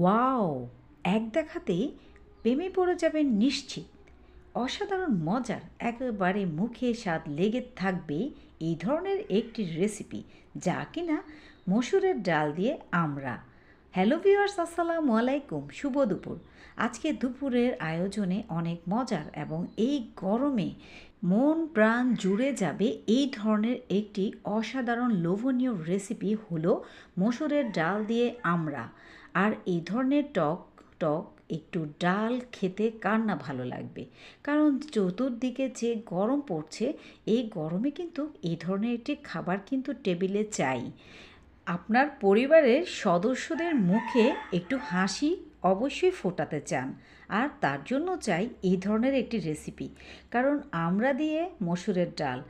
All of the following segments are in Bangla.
ওয়াও, এক দেখাতেই প্রেমে পড়ে যাবেন নিশ্চিত। অসাধারণ মজার, একেবারে মুখে স্বাদ লেগে থাকবে এই ধরনের একটি রেসিপি যা কিনা মসুরের ডাল দিয়ে আমরা। হ্যালো ভিউয়ার্স আসসালামু আলাইকুম, শুভ দুপুর। আজকে দুপুরের আয়োজনে অনেক মজার এবং এই গরমে মন প্রাণ জুড়ে যাবে এই ধরনের একটি অসাধারণ লোভনীয় রেসিপি হলো মসুরের ডাল দিয়ে আমরা। আর এই ধরনের টক টক একটু ডাল খেতে কার না ভালো লাগবে? কারণ চতুর্দিকে যে গরম পড়ছে, এই গরমে কিন্তু এই ধরনের একটি খাবার কিন্তু টেবিলে চাই। আপনার পরিবারের সদস্যদের মুখে একটু হাসি অবশ্যই ফোটাতে চান। আর তার জন্য চাই এই ধরনের একটি রেসিপি কারণ আমরা দিয়ে মসুরের ডাল।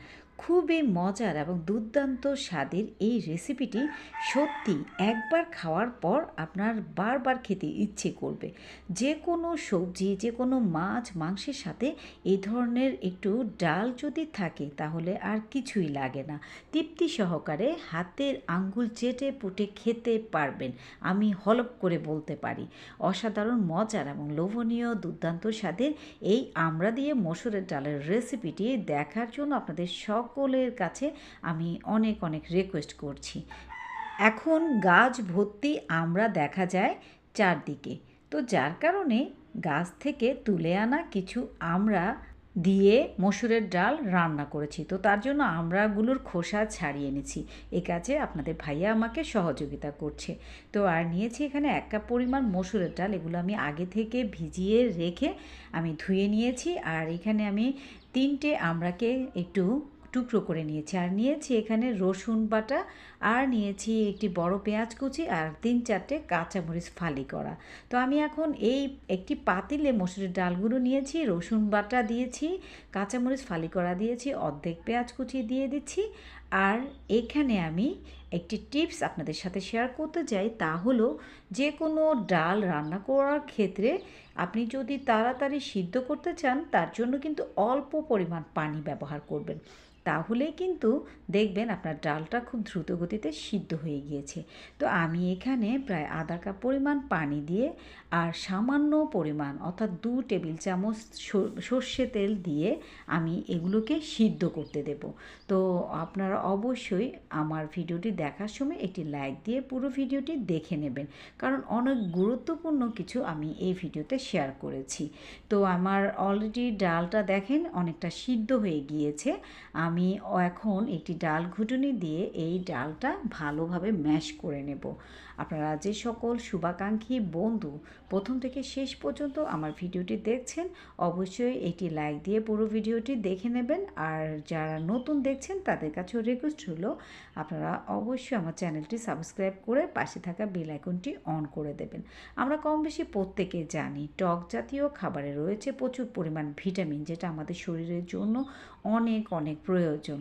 খুবই মজার এবং দুর্দান্ত স্বাদের এই রেসিপিটি সত্যি একবার খাওয়ার পর আপনার বারবার খেতে ইচ্ছে করবে। যে কোনো সবজি যে কোনো মাছ, মাংসের সাথে এই ধরনের একটু ডাল যদি থাকে তাহলে আর কিছুই লাগে না। তৃপ্তি সহকারে হাতের আঙ্গুল চেটে পুটে খেতে পারবেন, আমি হলপ করে বলতে পারি। অসাধারণ, মজার এবং লোভনীয়, দুর্দান্ত স্বাদের এই আমরা দিয়ে মসুরের ডালের রেসিপিটি দেখার জন্য আপনাদের সব সকলের কাছে আমি অনেক অনেক রিকোয়েস্ট করছি। এখন গাছ ভর্তি আমরা দেখা যায় চারদিকে। তো যার কারণে গাছ থেকে তুলে আনা কিছু আমরা দিয়ে মসুরের ডাল রান্না করেছি। তো তার জন্য আমরাগুলোর খোসা ছাড়িয়ে নিছি এ কাজে আপনাদের ভাইয়া আমাকে সহযোগিতা করছে। তো আর নিয়েছি এখানে এক কাপ পরিমাণ মসুরের ডাল। এগুলো আমি আগে থেকে ভিজিয়ে রেখে আমি ধুয়ে নিয়েছি। আর এখানে আমি তিনটে আমরাকে একটু টুকরো করে নিয়েছি। আর নিয়েছি এখানে রসুন বাটা, আর নিয়েছি একটি বড় পেঁয়াজ কুচি আর তিন চারটে কাঁচামরিচ ফালি করা। তো আমি এখন এই একটি পাতিলে মসুরের ডালগুলো নিয়েছি, রসুন বাটা দিয়েছি, কাঁচামরিচ ফালি করা দিয়েছি, অর্ধেক পেঁয়াজ কুচি দিয়ে দিচ্ছি। আর এখানে আমি একটি টিপস আপনাদের সাথে শেয়ার করতে চাই, তা হলো যে কোনো ডাল রান্না করার ক্ষেত্রে আপনি যদি তাড়াতাড়ি সিদ্ধ করতে চান, তার জন্য কিন্তু অল্প পরিমাণ পানি ব্যবহার করবেন। তাহলে কিন্তু দেখবেন আপনার ডালটা খুব দ্রুত গতিতে সিদ্ধ হয়ে গিয়েছে। তো আমি এখানে প্রায় আধা কাপ পরিমাণ পানি দিয়ে আর সামান্য পরিমাণ অর্থাৎ দু টেবিল চামচ সর্ষে তেল দিয়ে আমি এগুলোকে সিদ্ধ করতে দেব। তো আপনারা অবশ্যই আমার ভিডিওটি দেখার সময় একটি লাইক দিয়ে পুরো ভিডিওটি দেখে নেবেন। কারণ অনেক গুরুত্বপূর্ণ কিছু আমি এই ভিডিওতে শেয়ার করেছি। তো আমার অলরেডি ডালটা দেখেন অনেকটা সিদ্ধ হয়ে গিয়েছে। আমি এখন একটি ডাল ঘুটুনি দিয়ে এই ডালটা ভালোভাবে ম্যাশ করে নেব। আপনারা যে সকল শুভাকাঙ্ক্ষী বন্ধু প্রথম থেকে শেষ পর্যন্ত আমার ভিডিওটি দেখছেন, অবশ্যই এটি লাইক দিয়ে পুরো ভিডিওটি দেখে নেবেন। আর যারা নতুন দেখছেন, তাদের কাছেও রিকোয়েস্ট হলো, আপনারা অবশ্যই আমার চ্যানেলটি সাবস্ক্রাইব করে পাশে থাকা বেল আইকনটি অন করে দেবেন। আমরা কম বেশি প্রত্যেকে জানি, টক জাতীয় খাবারে রয়েছে প্রচুর পরিমাণ ভিটামিন যেটা আমাদের শরীরের জন্য অনেক অনেক প্রয়োজন।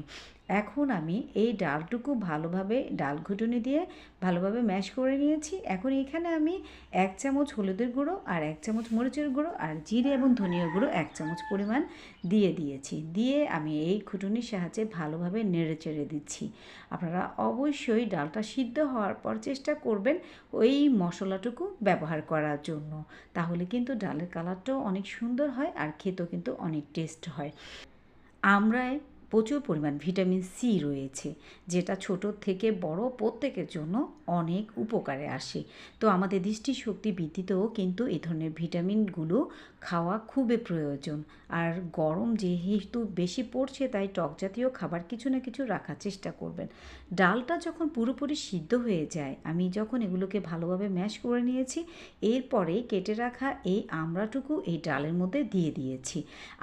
এখন আমি এই ডালটুকু ভালোভাবে, ডাল ঘুটুনি দিয়ে ভালোভাবে ম্যাশ করে নিয়েছি। এখন এখানে আমি এক চামচ হলুদের গুঁড়ো আর এক চামচ মরিচের গুঁড়ো আর জিরে এবং ধনিয়া গুঁড়ো এক চামচ পরিমাণ দিয়ে দিয়েছি। দিয়ে আমি এই ঘুটুনির সাহায্যে ভালোভাবে নেড়ে চেড়ে দিচ্ছি। আপনারা অবশ্যই ডালটা সিদ্ধ হওয়ার পর চেষ্টা করবেন ওই মশলাটুকু ব্যবহার করার জন্য। তাহলে কিন্তু ডালের কালারটাও অনেক সুন্দর হয় আর খেতেও কিন্তু অনেক টেস্ট হয়। আমরায় প্রচুর পরিমাণ ভিটামিন সি রয়েছে, যেটা ছোট থেকে বড় প্রত্যেকের জন্য অনেক উপকারে আসে। তো আমাদের দৃষ্টিশক্তি বৃদ্ধিতেও কিন্তু এ ধরনের ভিটামিনগুলো খাওয়া খুবই প্রয়োজন। আর গরম যেহেতু বেশি পড়ছে, তাই টক জাতীয় খাবার কিছু না কিছু রাখার চেষ্টা করবেন। ডালটা যখন পুরোপুরি সিদ্ধ হয়ে যায়, আমি যখন এগুলোকে ভালোভাবে ম্যাশ করে নিয়েছি, এরপরে কেটে রাখা এই আমড়াটুকু এই ডালের মধ্যে দিয়ে দিয়েছি।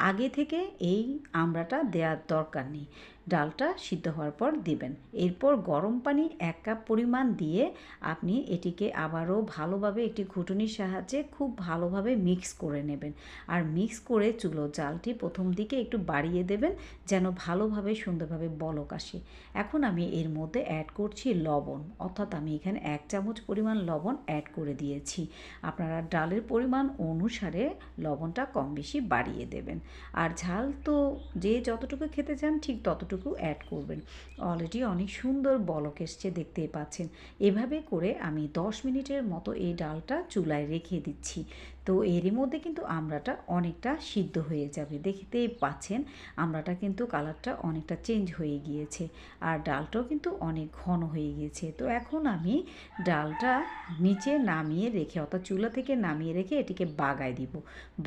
আগে থেকে এই আমড়াটা দেওয়ার দরকার নেই। ডালটা সিদ্ধ হওয়ার পর দিবেন। এরপর গরম পানি এক কাপ পরিমাণ দিয়ে আপনি এটিকে আবারও ভালোভাবে একটি ঘুটুনির সাহায্যে খুব ভালোভাবে মিক্স করে নেবেন। আর মিক্স করে চুলো জালটি প্রথম দিকে একটু বাড়িয়ে দেবেন যেন ভালোভাবে সুন্দরভাবে বলক আসে। এখন আমি এর মধ্যে অ্যাড করছি লবণ। অর্থাৎ আমি এখানে এক চামচ পরিমাণ লবণ অ্যাড করে দিয়েছি। আপনারা ডালের পরিমাণ অনুসারে লবণটা কম বেশি বাড়িয়ে দেবেন। আর ঝাল তো যে যতটুকু খেতে চান ঠিক ততটুকু অ্যাড করবেন। অলরেডি অনেক সুন্দর বলক এসছে দেখতে পাচ্ছেন। এভাবে করে আমি দশ মিনিটের মতো এই ডালটা চুলায় রেখে দিচ্ছি। তো এরই মধ্যে কিন্তু আমড়াটা অনেকটা সিদ্ধ হয়ে যাবে। দেখতেই পাচ্ছেন, আমড়াটা কিন্তু কালারটা অনেকটা চেঞ্জ হয়ে গিয়েছে আর ডালটাও কিন্তু অনেক ঘন হয়ে গিয়েছে। তো এখন আমি ডালটা নিচে নামিয়ে রেখে, অর্থাৎ চুলা থেকে নামিয়ে রেখে এটিকে বাগায় দিব।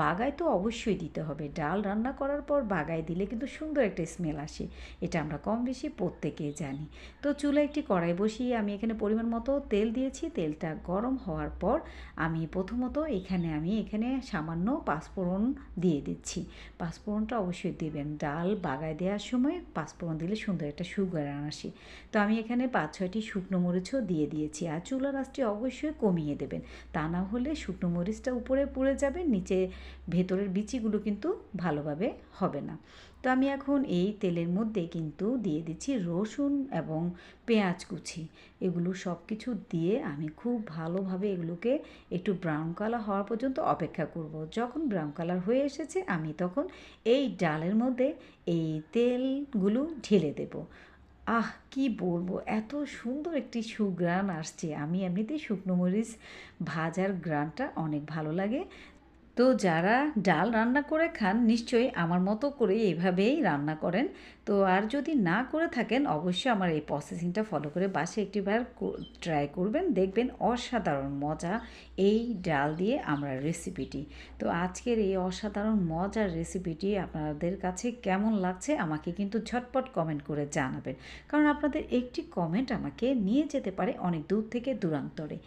বাগায় তো অবশ্যই দিতে হবে। ডাল রান্না করার পর বাগায় দিলে কিন্তু সুন্দর একটা স্মেল আসে। এটা আমরা কম বেশি প্রত্যেকেই জানি। তো চুলা একটি কড়াই বসিয়ে আমি এখানে পরিমাণ মতো তেল দিয়েছি। তেলটা গরম হওয়ার পর আমি প্রথমত এখানে আমি এখানে সামান্য পাঁচফোড়ন দিয়ে দিচ্ছি। পাঁচফোড়নটা অবশ্যই দেবেন। ডাল বাগায় দেওয়ার সময় পাঁচফোড়ন দিলে সুন্দর একটা সুগার আসে তো আমি এখানে পাঁচ ছয়টি শুকনো মরিচও দিয়ে দিয়েছি। আর চুলা রাসটি অবশ্যই কমিয়ে দেবেন। তা না হলে শুকনো মরিচটা উপরে পড়ে যাবে, নিচে ভেতরের বিচিগুলো কিন্তু ভালোভাবে হবে না। তো আমি এখন এই তেলের মধ্যে কিন্তু দিয়ে দিচ্ছি রসুন এবং পেঁয়াজ কুচি। এগুলো সব কিছু দিয়ে আমি খুব ভালোভাবে এগুলোকে একটু ব্রাউন কালার হওয়া পর্যন্ত অপেক্ষা করব। যখন ব্রাউন কালার হয়ে এসেছে, আমি তখন এই ডালের মধ্যে এই তেলগুলো ঢেলে দেব। আহ, কি বলব, এত সুন্দর একটি সুগ্রান আসছে। আমি এমনিতেই শুকনো মরিচ ভাজার গ্রানটা অনেক ভালো লাগে। তো যারা ডাল রান্না করে খান, নিশ্চয়ই আমার মতো করে এভাবেই রান্না করেন। তো আর যদি না করে থাকেন, অবশ্যই আমার এই প্রসেসিংটা ফলো করে বাসে একটিবার ট্রাই করবেন। দেখবেন অসাধারণ মজা এই ডাল দিয়ে আমরা রেসিপিটি তো আজকের এই অসাধারণ মজার রেসিপিটি আপনাদের কাছে কেমন লাগছে, আমাকে কিন্তু ঝটপট কমেন্ট করে জানাবেন। কারণ আপনাদের একটি কমেন্ট আমাকে নিয়ে যেতে পারে অনেক দূর থেকে, দূরান্তরে।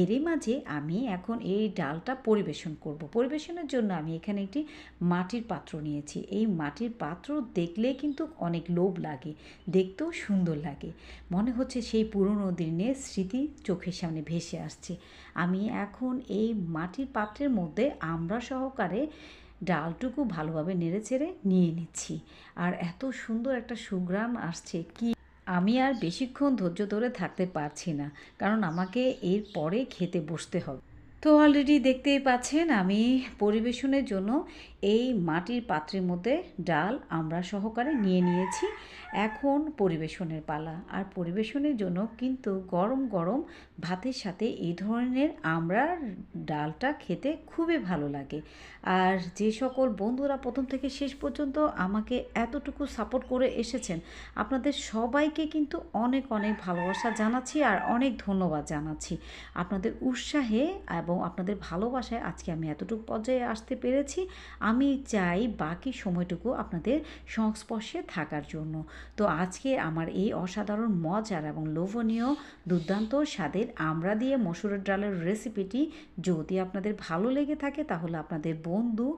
এরই মাঝে আমি এখন এই ডালটা পরিবেশন করব। পরিবেশনের জন্য আমি এখানে একটি মাটির পাত্র নিয়েছি। এই মাটির পাত্র দেখলে কিন্তু অনেক লোভ লাগে, দেখতেও সুন্দর লাগে। মনে হচ্ছে সেই পুরনো দিনের স্মৃতি চোখের সামনে ভেসে আসছে। আমি এখন এই মাটির পাত্রের মধ্যে আমরা সহকারে ডালটুকু ভালোভাবে নেড়ে চেড়ে নিয়ে নিচ্ছি। আর এত সুন্দর একটা সুগ্রাম আসছে কি আমি আর বেশিক্ষণ ধৈর্য ধরে থাকতে পারছি না, কারণ আমাকে এর পরে খেতে বসতে হবে। তো অলরেডি দেখতেই পাচ্ছেন আমি পরিবেশনের জন্য এই মাটির পাত্রের মধ্যে ডাল আমরা সহকারে নিয়ে নিয়েছি। এখন পরিবেশনের পালা। আর পরিবেশনের জন্য কিন্তু গরম গরম ভাতের সাথে এই ধরনের আমরা ডালটা খেতে খুবই ভালো লাগে। আর যে সকল বন্ধুরা প্রথম থেকে শেষ পর্যন্ত আমাকে এতটুকু সাপোর্ট করে এসেছেন, আপনাদের সবাইকে কিন্তু অনেক অনেক ভালোবাসা জানাচ্ছি আর অনেক ধন্যবাদ জানাচ্ছি। আপনাদের উৎসাহে এবং আপনাদের ভালোবাসায় আজকে আমি এতটুকু পর্যায়ে আসতে পেরেছি। আমি চাই বাকি সময়টুকু আপনাদের সংস্পর্শে থাকার জন্য। তো আজকে আমার এই অসাধারণ, মজার এবং লোভনীয়, দুর্দান্ত স্বাদের আমরা দিয়ে মসুরের ডালের রেসিপিটি যদি আপনাদের ভালো লেগে থাকে তাহলে আপনাদের বন্ধু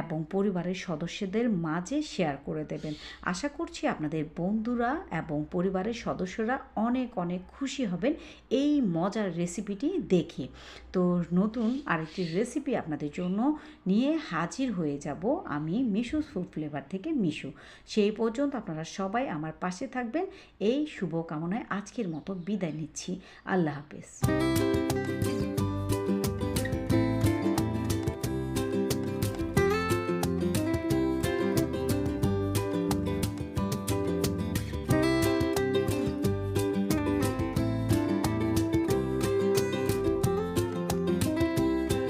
এবং পরিবারের সদস্যদের মাঝে শেয়ার করে দেবেন। আশা করছি আপনাদের বন্ধুরা এবং পরিবারের সদস্যরা অনেক অনেক খুশি হবেন এই মজার রেসিপিটি দেখে। তো নতুন আরেকটি রেসিপি আপনাদের জন্য নিয়ে হাজির হয়ে যাব আমি মিশু ফুড ফ্লেভার থেকে মিশু। সেই পর্যন্ত আপনারা সবাই আমার পাশে থাকবেন। এই শুভকামনায় আজকের মতো বিদায় নিচ্ছি। আল্লাহ হাফেজ।